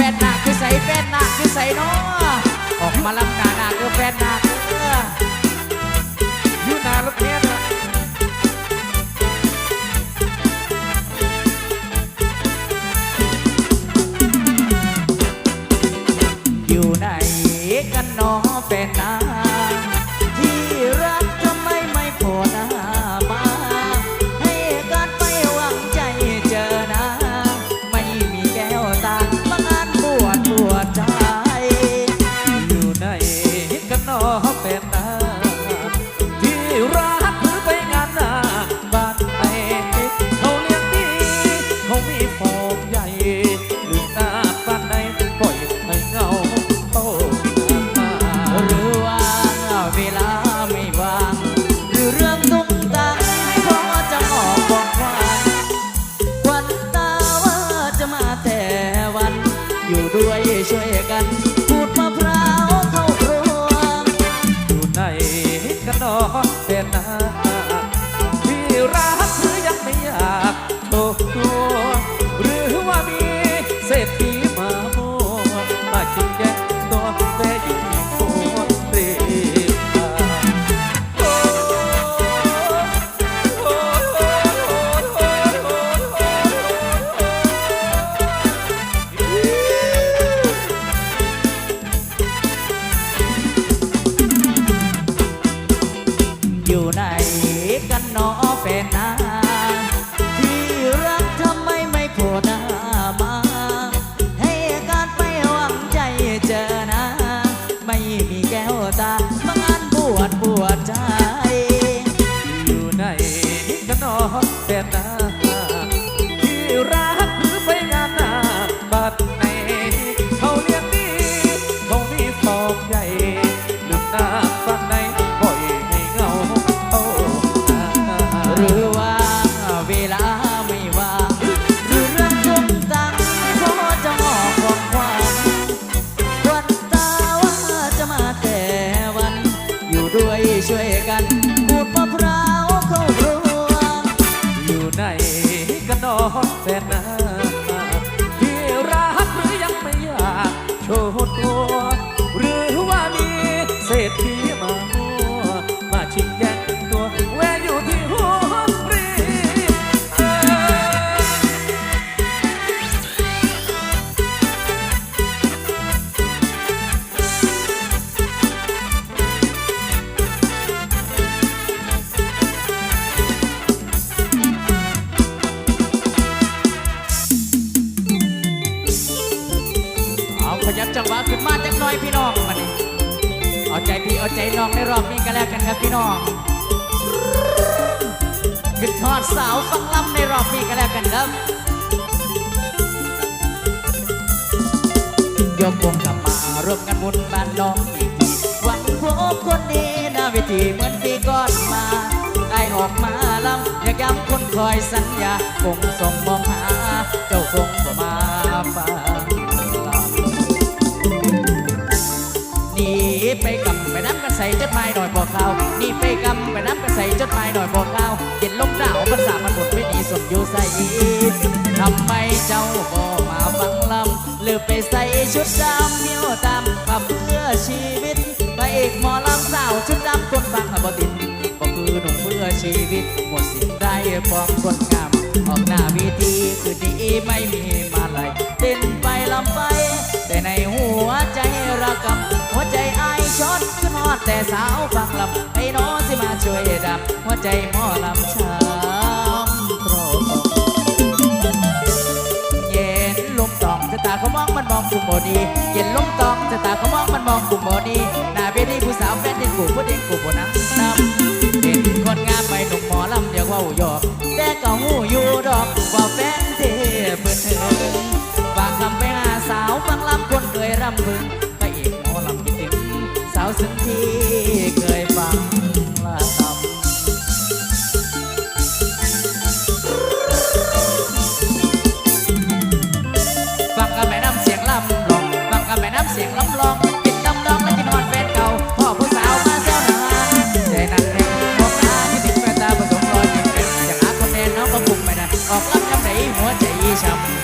แฟนหนักคือใส่แฟนหนักคือใส่น้อออกมาลำหนาหนักคือแฟนหนักอยู่นานรถเนี้ยอยู่ไหนกันน้อแฟนหนัก ขยับจังหวะขึ้นมาจักน่อยพี่น้องมาดิเอาใจพี่เอาใจน้องในรอบนี้กันแล้วกันครับพี่น้องขึ้นทอดสาวฟังลำในรอบนี้กันแล้วกันครับยกวงกลับมาร่วมกันบุญบ้านน้องอีกทีหวังพบคนดีหน้าเวทีเหมือนปีก่อนมาได้ออกมาลำอยากย้ำคนคอยสัญญาคงส่งมองหา เจ้าคงบ่มาฟัง ไปกับไปน้ำกันใส่จดหมายหน่อยบอกเขาหนีไปกับไปน้ำกันใส่จดหมายหน่อยบอกเขาเย็นลมหนาวภาษามันหมดไม่ดีสมอยู่ใส่ทำไมเจ้าบ่มาฟังลำหรือไปใส่ชุดดำเมียวตามมาเพื่อชีวิตพระเอกหมอลำสาวชุดดำคนฟังบ่ติดบ่คือหนุ่มเพื่อชีวิตหมดสิ้นได้ฟองคนงามออกหน้าวิธีคือดีไม่มีมาเลย เต้นไปลำไป แต่ในหัวใจระกำหัวใจไอช็อตขึ้นฮอดแต่สาวฟังลำให้น้องสิมาช่วยดับ หัวใจหมอลำช้ำตรเย็นลมตองสาตาเขามองมันมองกุมโมดี เย็นลมตองสายตาเขามองมันมองกุมโมดีหน้าเวทีผู้สาวแฟนเด็กกูผู้เด็กกูผู้นังนำเป็นคนงามไปหนุ่มหมอลำเดียวว่าหยอกแต่ก็หูอยู่ดอกว่าแฟนำคนเคยรำพึงพระเอกหมอลำคิดถึงสาวซึ้งที่เคยฟังละคำฟังกันแม่น้ำเสียงลำลองฟังกันแม่น้ำเสียงลำลองกินดำดองและกินฮอนแฟนเก่าพ่อผู้สาวมาเจ้าหนาใจนั้นแห่งพบหน้าที่ติดแฟนตาผสมรอยเก็บเป็นอยากหาคนแน่น้องก็บุกไม่ได้ออกรับยำไหนหัวใจช้ำ